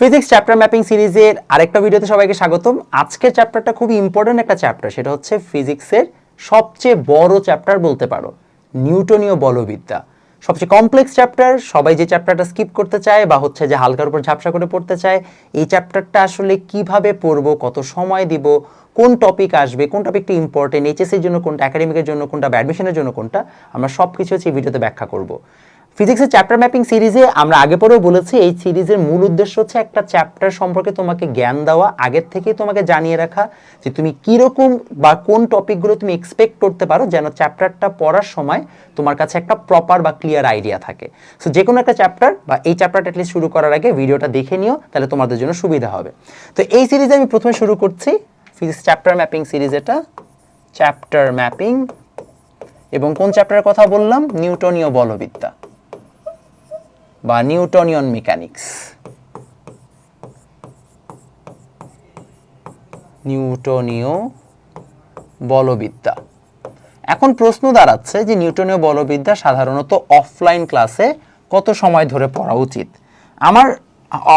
Physics chapter mapping সিরিজের আরেকটা ভিডিওতে সবাইকে স্বাগতম। আজকের চ্যাপ্টারটা খুবই ইম্পর্টেন্ট একটা চ্যাপ্টার সেটা হচ্ছে ফিজিক্সের সবচেয়ে বড় চ্যাপ্টার বলতে পারো নিউটনীয় বলবিদ্যা। সবচেয়ে কমপ্লেক্স চ্যাপ্টার সবাই যে চ্যাপ্টারটা স্কিপ করতে চায় বা হচ্ছে যে হালকার উপর ঝাপসা করে পড়তে চায়, এই চ্যাপ্টারটা আসলে কীভাবে পড়ব, কত সময় দিব, কোন টপিক আসবে, কোন টপিকটা ইম্পর্টেন্ট এইচএসির জন্য কোনটা একাডেমিকের জন্য কোনটা ব্যাডমিশনের জন্য কোনটা, আমরা সব কিছু হচ্ছে এই ভিডিওতে ব্যাখ্যা করব। ফিজিক্সের চ্যাপ্টার ম্যাপিং সিরিজে আমরা আগে পরেও বলেছি, এই সিরিজের মূল উদ্দেশ্য হচ্ছে একটা চ্যাপ্টার সম্পর্কে তোমাকে জ্ঞান দেওয়া, আগের থেকেই তোমাকে জানিয়ে রাখা যে তুমি কীরকম বা কোন টপিকগুলো তুমি এক্সপেক্ট করতে পারো যেন চ্যাপ্টারটা পড়ার সময় তোমার কাছে একটা প্রপার বা ক্লিয়ার আইডিয়া থাকে। সো যে কোনো একটা চ্যাপ্টার বা এই চ্যাপ্টারটা অ্যাটলিস্ট শুরু করার আগে ভিডিওটা দেখে নিও, তাহলে তোমাদের জন্য সুবিধা হবে। তো, এই সিরিজে আমি প্রথমে শুরু করছি ফিজিক্স চ্যাপ্টার ম্যাপিং সিরিজ এটা চ্যাপ্টার ম্যাপিং এবং কোন চ্যাপ্টারের কথা বললাম? নিউটনীয় বলবিদ্যা। বা নিউটনিয়ন মেকানিক্স। নিউটনীয় বলবিদ্যা। এখন প্রশ্ন দাঁড়াচ্ছে যে নিউটনীয় বলবিদ্যা সাধারণত অফলাইন ক্লাসে কত সময় ধরে পড়া উচিত? আমার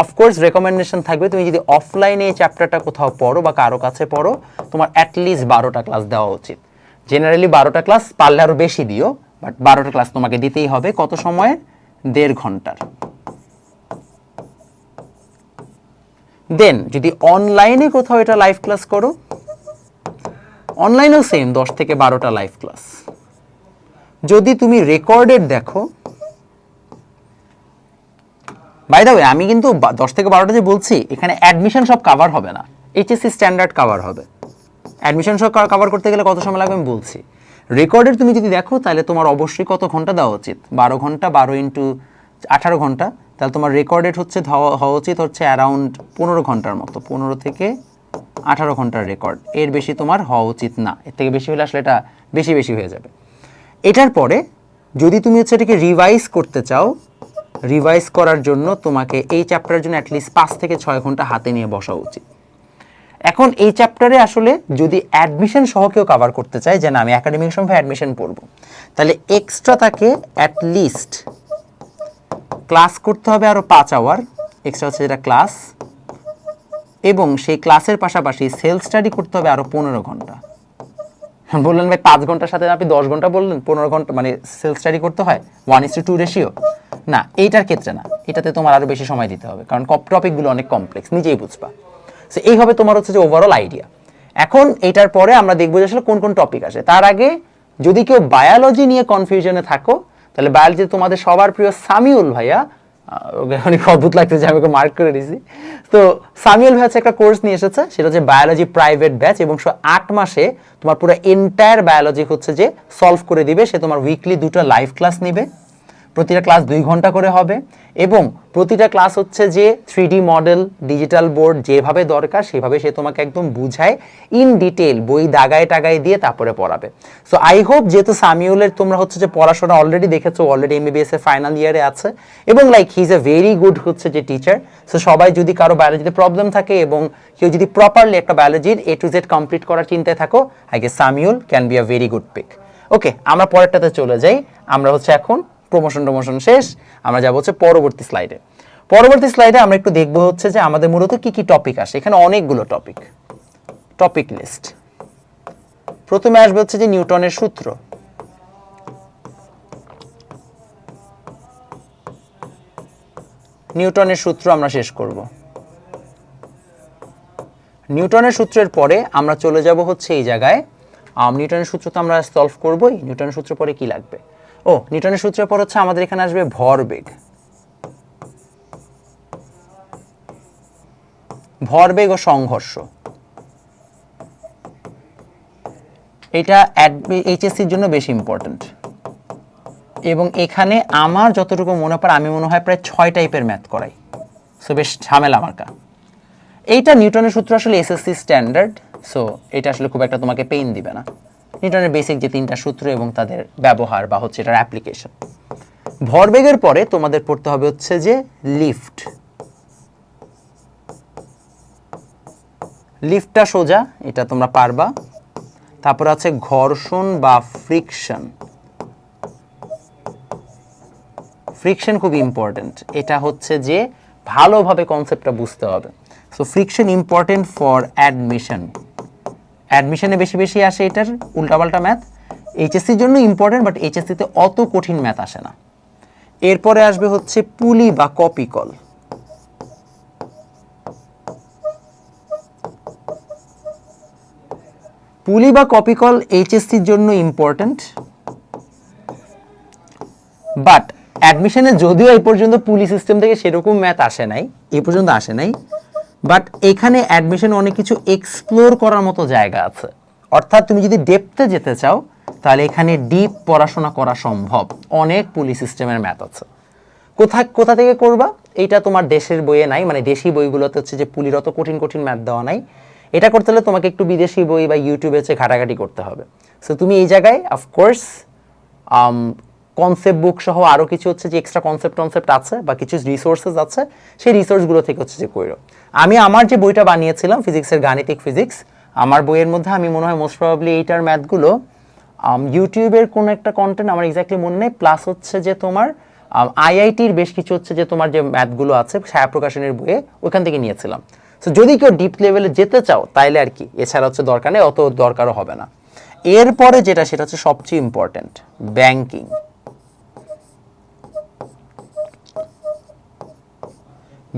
অফকোর্স রেকমেন্ডেশন থাকবে তুমি যদি অফলাইনে এই চ্যাপ্টারটা কোথাও পড়ো বা কারও কাছে পড়ো, তোমার অ্যাটলিস্ট বারোটা ক্লাস দেওয়া উচিত। জেনারেলি বারোটা ক্লাস পারলে আরও বেশি দিও বাট বারোটা ক্লাস তোমাকে দিতেই হবে। কত সময়ের দেড় ঘণ্টার। দেন যদি অনলাইনে কোথাও এটা লাইভ ক্লাস করো অনলাইনেও সেম দশ থেকে বারোটা লাইভ ক্লাস যদি তুমি রেকর্ডেড দেখো বাই দ্য ওয়ে আমি কিন্তু দশ থেকে বারোটা যে বলছি, এখানে অ্যাডমিশন সব কাভার হবে না। এইচএসসি স্ট্যান্ডার্ড কাভার হবে। অ্যাডমিশন সব কাভার করতে গেলে কত সময় লাগবে আমি বলছি। রেকর্ডের তুমি যদি দেখো, তাহলে তোমার অবশ্যই কত ঘণ্টা দেওয়া উচিত? বারো ঘণ্টা, বারো ইন্টু আঠারো ঘণ্টা। তাহলে তোমার রেকর্ডেড হচ্ছে হওয়া উচিত হচ্ছে অ্যারাউন্ড পনেরো ঘণ্টার মতো। পনেরো থেকে আঠারো ঘণ্টার রেকর্ড এর বেশি তোমার হওয়া উচিত না। এর থেকে বেশি হলে আসলে এটা বেশি বেশি হয়ে যাবে। এটার পরে যদি তুমি হচ্ছে এটাকে রিভাইজ করতে চাও রিভাইজ করার জন্য তোমাকে এই চ্যাপ্টারের জন্য অ্যাটলিস্ট পাঁচ থেকে ছয় ঘণ্টা হাতে নিয়ে বসা উচিত। এখন এই চ্যাপ্টারে আসলে যদি অ্যাডমিশন সহ কেউ কভার করতে চায় যে না, আমি একাডেমিক সময় অ্যাডমিশন পড়ব, তাহলে এক্সট্রা তাকে অ্যাটলিস্ট ক্লাস করতে হবে আরও পাঁচ আওয়ার এক্সট্রা হচ্ছে যেটা ক্লাস এবং সেই ক্লাসের পাশাপাশি সেলফ স্টাডি করতে হবে আরও পনেরো ঘণ্টা। বললেন ভাই, পাঁচ ঘণ্টার সাথে আপনি দশ ঘণ্টা বললেন, পনেরো ঘণ্টা মানে সেলফ স্টাডি করতে হয় one is to two ratio না, এইটার ক্ষেত্রে না, এটাতে তোমার আরও বেশি সময় দিতে হবে, কারণ টপিকগুলো অনেক কমপ্লেক্স নিজেই বুঝবা। সো এই হবে তোমার হচ্ছে যে ওভারঅল আইডিয়া এখন এটার পরে আমরা দেখব যে আসলে কোন কোন টপিক আসে। তার আগে যদি কেউ বায়োলজি নিয়ে কনফিউশনে থাকো, তাহলে বায়োলজি তোমাদের সবার প্রিয় সামিউল ভাইয়া অনেক অদ্ভুত লাগছে যে আমি ওকে মার্ক করে দিয়েছি। তো সামিউল ভাই হচ্ছে একটা কোর্স নিয়ে এসেছে, সেটা হচ্ছে বায়োলজি প্রাইভেট ব্যাচ এবং সে আট মাসে তোমার পুরো এন্টায়ার বায়োলজি হচ্ছে যে সলভ করে দিবে। সে তোমার উইকলি দুটো লাইভ ক্লাস নিবে। প্রতিটা ক্লাস দুই ঘণ্টা করে হবে এবং প্রতিটা ক্লাস হচ্ছে যে থ্রি মডেল ডিজিটাল বোর্ড যেভাবে দরকার সেভাবে সে তোমাকে একদম বুঝায় ইন ডিটেল বই দাগায় টাগায় দিয়ে তারপরে পড়াবে। সো আই হোপ যেহেতু সামিউলের তোমরা হচ্ছে যে পড়াশোনা অলরেডি দেখেছ অলরেডি এমবিবিএস এর ফাইনাল ইয়ারে আছে এবং like he is a very good হচ্ছে যে টিচার সো সবাই যদি কারও বায়োলজিতে প্রবলেম থাকে এবং কেউ যদি প্রপারলি একটা বায়োলজির এ টু জেড কমপ্লিট করার চিন্তায় থাকো I guess Samiul can be a very good pick okay আমরা পরেরটাতে চলে যাই। আমরা হচ্ছে এখন প্রমোশন টমোশন শেষ। আমরা যাব হচ্ছে পরবর্তী স্লাইডে পরবর্তী স্লাইডে আমরা একটু দেখব হচ্ছে যে আমাদের মূলত কি কি টপিক আসে। এখানে অনেকগুলো টপিক টপিক লিস্ট প্রথমে আসবে হচ্ছে যে নিউটনের সূত্র। নিউটনের সূত্র আমরা শেষ করব। নিউটনের সূত্রের পরে আমরা চলে যাব হচ্ছে এই জায়গায়। নিউটনের সূত্র তো আমরা সলভ করবই। নিউটনের সূত্র পরে কি লাগবে? ও, নিউটনের সূত্রের পর হচ্ছে আমাদের এখানে আসবে ভরবেগ। ভরবেগ ও সংঘর্ষ। এটা এইচএসসির জন্য বেশি ইম্পর্ট্যান্ট এবং এখানে আমার যতটুকু মনে পড়ে, আমি মনে হয় প্রায় ছয় টাইপের ম্যাথ করাই। সো বেশ ঝামেলা আমার কা এইটা নিউটনের সূত্র আসলে এসএসসি স্ট্যান্ডার্ড সো এটা আসলে খুব একটা তোমাকে পেইন দিবে না। নিউটনের বেসিক যে তিনটা সূত্র এবং তাদের ব্যবহার বা হচ্ছে এটার অ্যাপ্লিকেশন ভরবেগের পরে তোমাদের পড়তে হবে হচ্ছে যে লিফট লিফটটা সোজা, এটা তোমরা পারবা। তারপর আছে ঘর্ষণ বা ফ্রিকশন ফ্রিকশন খুব ইম্পর্ট্যান্ট এটা হচ্ছে যে ভালোভাবে কনসেপ্টটা বুঝতে হবে। So friction important for admission অ্যাডমিশনে বেশি বেশি আসে এটার উল্টাপাল্টা ম্যাথ এইচএসসির জন্য ইম্পর্টেন্ট বাট এইচএসসিতে অত কঠিন ম্যাথ আসে না। এরপরে আসবে হচ্ছে পুলি বা কপি কল। পুলি বা কপি কল এইচএসসির জন্য ইম্পর্টেন্ট বাট অ্যাডমিশনে যদিও এই পর্যন্ত পুলি সিস্টেম থেকে সেরকম ম্যাথ আসে নাই এই পর্যন্ত আসে নাই বাট এখানে অ্যাডমিশনে অনেক কিছু এক্সপ্লোর করার মতো জায়গা আছে। অর্থাৎ তুমি যদি ডেপথে যেতে চাও, তাহলে এখানে ডিপ পড়াশোনা করা সম্ভব। অনেক পুলি সিস্টেমের ম্যাথ আছে। কোথা কোথা থেকে করবা? এইটা তোমার দেশের বইয়ে নাই মানে দেশি বইগুলোতে হচ্ছে যে পুলির অত কঠিন কঠিন ম্যাথ দেওয়া নাই। এটা করতে হলে তোমাকে একটু বিদেশি বই বা ইউটিউবে হচ্ছে ঘাটাঘাটি করতে হবে। সো তুমি এই জায়গায় অফকোর্স কনসেপ্ট বুক সহ আরও কিছু হচ্ছে যে এক্সট্রা কনসেপ্ট টনসেপ্ট আছে বা কিছু রিসোর্সেস আছে, সেই রিসোর্সগুলো থেকে হচ্ছে যে কইরো। আমি আমার যে বইটা বানিয়েছিলাম ফিজিক্সের গাণিতিক ফিজিক্স আমার বইয়ের মধ্যে আমি মনে হয় মোস্ট প্রবাবলি এইটার ম্যাথগুলো ইউটিউবের কোনো একটা কন্টেন্ট আমার এক্স্যাক্টলি মনে নেই প্লাস হচ্ছে যে তোমার আইআইটির বেশ কিছু হচ্ছে যে তোমার যে ম্যাথগুলো আছে, ছায়া প্রকাশনের বইয়ে ওইখান থেকে নিয়েছিলাম। সো যদি কেউ ডিপ লেভেলে যেতে চাও, তাইলে আর কি, এছাড়া হচ্ছে দরকার নেই, অত দরকারও হবে না। এরপরে যেটা, সেটা হচ্ছে সবচেয়ে ইম্পর্ট্যান্ট ব্যাংকিং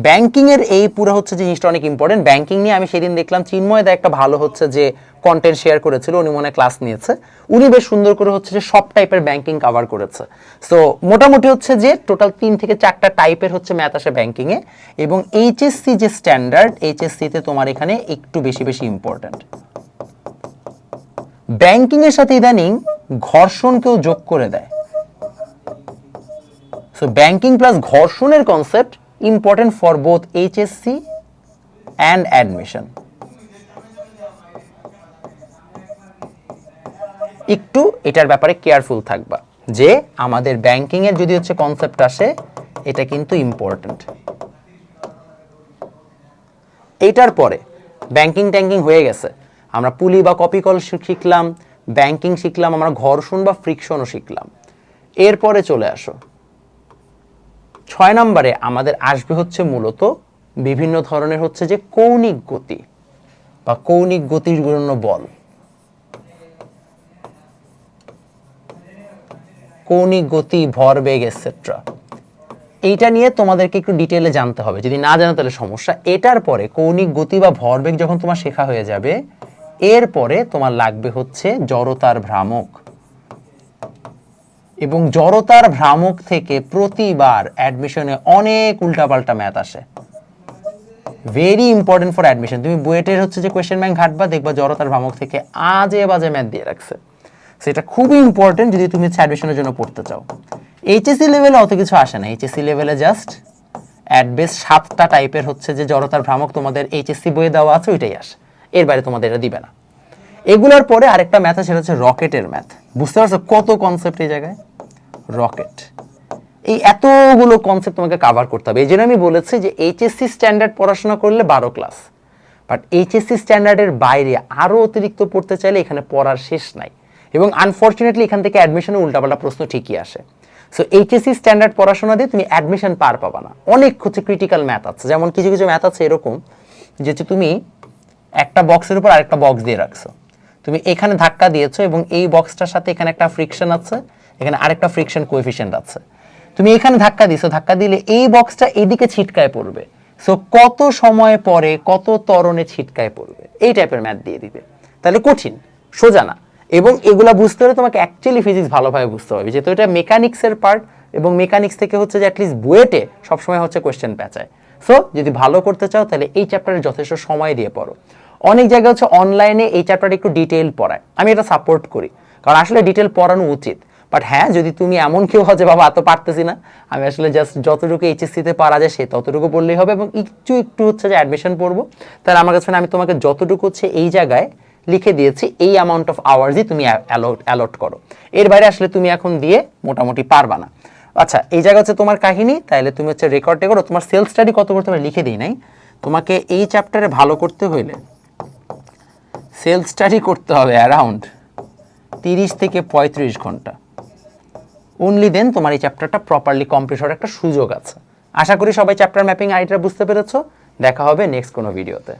ব্যাংকিং এর এই পুরো হচ্ছে জিনিসটা অনেক ইম্পর্টেন্ট ব্যাংকিং নিয়ে আমি সেদিন দেখলাম চিন্ময়দা একটা ভালো হচ্ছে যে কন্টেন্ট শেয়ার করেছিল, উনি মনে ক্লাস নিয়েছে। উনি বেশ সুন্দর করে হচ্ছে যে সব টাইপের ব্যাংকিং কভার করেছে। সো মোটামুটি হচ্ছে যে টোটাল তিন থেকে চারটা টাইপের হচ্ছে ম্যাথ আসে ব্যাংকিং এ এবং এইচএসসি যে স্ট্যান্ডার্ড এইচএসসি তে তোমার এখানে একটু বেশি বেশি ইম্পর্টেন্ট ব্যাংকিং এর সাথে ইদানিং ঘর্ষণকেও যোগ করে দেয়। সো ব্যাংকিং প্লাস ঘর্ষণের concept important for both HSC and admission একটু এটার ব্যাপারে কেয়ারফুল থাকবা, যে আমাদের ব্যাংকিং এর যদি হচ্ছে কনসেপ্ট আসে, এটা কিন্তু ইম্পর্টেন্ট এইটার পরে ব্যাংকিং ট্যাঙ্কিং হয়ে গেছে। আমরা পুলি বা কপি কল শিখলাম ব্যাংকিং শিখলাম, আমরা ঘর্ষণ বা ফ্রিকশনও শিখলাম। এরপরে চলে আসো। ছয় নম্বরে আমাদের আসবে হচ্ছে মূলত বিভিন্ন ধরনের হচ্ছে যে কৌণিক গতি বা কৌণিক গতির জন্য বল। কৌণিক গতি, ভরবেগ এটসেট্রা এইটা নিয়ে তোমাদেরকে একটু ডিটেলে জানতে হবে। যদি না জানো তাহলে সমস্যা। এটার পরে কৌণিক গতি বা ভরবেগ যখন তোমার শেখা হয়ে যাবে, এরপরে তোমার লাগবে হচ্ছে জড়তার ভ্রামক। এবং জড়তার ভ্রামক থেকে প্রতিবার অ্যাডমিশনে অনেক উল্টাপাল্টা ম্যাথ আসে। ভেরি ইম্পর্টেন্ট ফর অ্যাডমিশন তুমি বুয়েটের হচ্ছে যে কোয়েশ্চেন ব্যাংক ঘাটবা, দেখবা জড়তার ভ্রামক থেকে আজে বাজে ম্যাথ দিয়ে রাখছে। সেটা খুবই ইম্পর্টেন্ট যদি তুমি হচ্ছে অ্যাডমিশনের জন্য পড়তে চাও। এইচএসসি লেভেলে অত কিছু আসে না। এইচএসসি লেভেলে জাস্ট অ্যাডবেস সাতটা টাইপের হচ্ছে যে জড়তার ভ্রামক তোমাদের এইচএসসি বইয়ে দেওয়া আছে, ওইটাই আসে। এর বাইরে তোমাদের এটা দিবে না। এগুলোর পরে আরেকটা ম্যাথ আছে, সেটা হচ্ছে রকেটের ম্যাথ বুঝতে পারছ কত কনসেপ্ট এই জায়গায়? রকেট। এই এতগুলো কনসেপ্ট তোমাকে কাভার করতে হবে। এই জন্য আমি বলেছি যে এইচএসসি স্ট্যান্ডার্ড পড়াশোনা করলে বারো ক্লাস বাট এইচএসসি স্ট্যান্ডার্ডের বাইরে আরও অতিরিক্ত পড়তে চাইলে এখানে পড়ার শেষ নাই। এবং আনফর্চুনেটলি এখান থেকে অ্যাডমিশনে উল্টাপাল্টা প্রশ্ন ঠিকই আসে। সো এইচএসসি স্ট্যান্ডার্ড পড়াশোনা দিয়ে তুমি অ্যাডমিশন পার পাবা না। অনেক হচ্ছে ক্রিটিক্যাল ম্যাথ আছে। যেমন কিছু কিছু ম্যাথ আছে এরকম যে তুমি একটা বক্সের উপর আরেকটা বক্স দিয়ে রাখছো। তুমি এখানে ধাক্কা দিয়েছ এবং এই বক্সটার সাথে এখানে একটা ফ্রিকশন আছে, এখানে আরেকটা ফ্রিকশন কোএফিসিয়েন্ট আছে। তুমি এখানে ধাক্কা দিছো ধাক্কা দিলে এই বক্সটা এদিকে ছিটকায় পড়বে। সো কত সময় পরে কত তরণে ছিটকায় পড়বে? এই টাইপের ম্যাথ দিয়ে দিবে। তাহলে কঠিন, সোজা না। এবং এগুলা বুঝতে হলে তোমাকে অ্যাকচুয়ালি ফিজিক্স ভালোভাবে বুঝতে হবে, যেহেতু এটা মেকানিক্সের পার্ট এবং মেকানিক্স থেকে হচ্ছে যে অ্যাটলিস্ট বুয়েটে সবসময় হচ্ছে কোয়েশ্চেন পেঁচায়। সো যদি ভালো করতে চাও তাহলে এই চ্যাপ্টারে যথেষ্ট সময় দিয়ে পড়ো। অনেক জায়গায় হচ্ছে অনলাইনে এই চ্যাপ্টারটা একটু ডিটেল পড়ায়। আমি এটা সাপোর্ট করি। কারণ আসলে ডিটেল পড়ানো উচিত। বাট হ্যাঁ যদি তুমি এমন কেউ যে, বাবা, এত পারতেছি না। আমি আসলে জাস্ট যতটুকু এইচএসসিতে পারা যায়, সে ততটুকু পড়লেই হবে এবং একটু একটু হচ্ছে যে অ্যাডমিশন পড়ব। তাহলে আমার কাছে আমি তোমাকে যতটুকু হচ্ছে এই জায়গায় লিখে দিয়েছি, এই অ্যামাউন্ট অফ আওয়ার্সই তুমি অ্যালট অ্যালট করো। এর বাইরে আসলে তুমি এখন দিয়ে মোটামুটি পারবা না। আচ্ছা এই জায়গা হচ্ছে তোমার কাহিনী। তাহলে তুমি হচ্ছে রেকর্ডে করো। তোমার সেলফ স্টাডি কত করতে হবে লিখে দিই নাই? তোমাকে এই চ্যাপ্টারে ভালো করতে হইলে সেলফ স্টাডি করতে হবে অ্যারাউন্ড তিরিশ থেকে পঁয়ত্রিশ ঘণ্টা। অনলি দেন তোমার এই চ্যাপ্টারটা প্রপারলি কমপ্লিট হওয়ার একটা সুযোগ আছে। আশা করি সবাই চ্যাপ্টার ম্যাপিং আইডিটা বুঝতে পেরেছ। দেখা হবে নেক্সট কোনো ভিডিওতে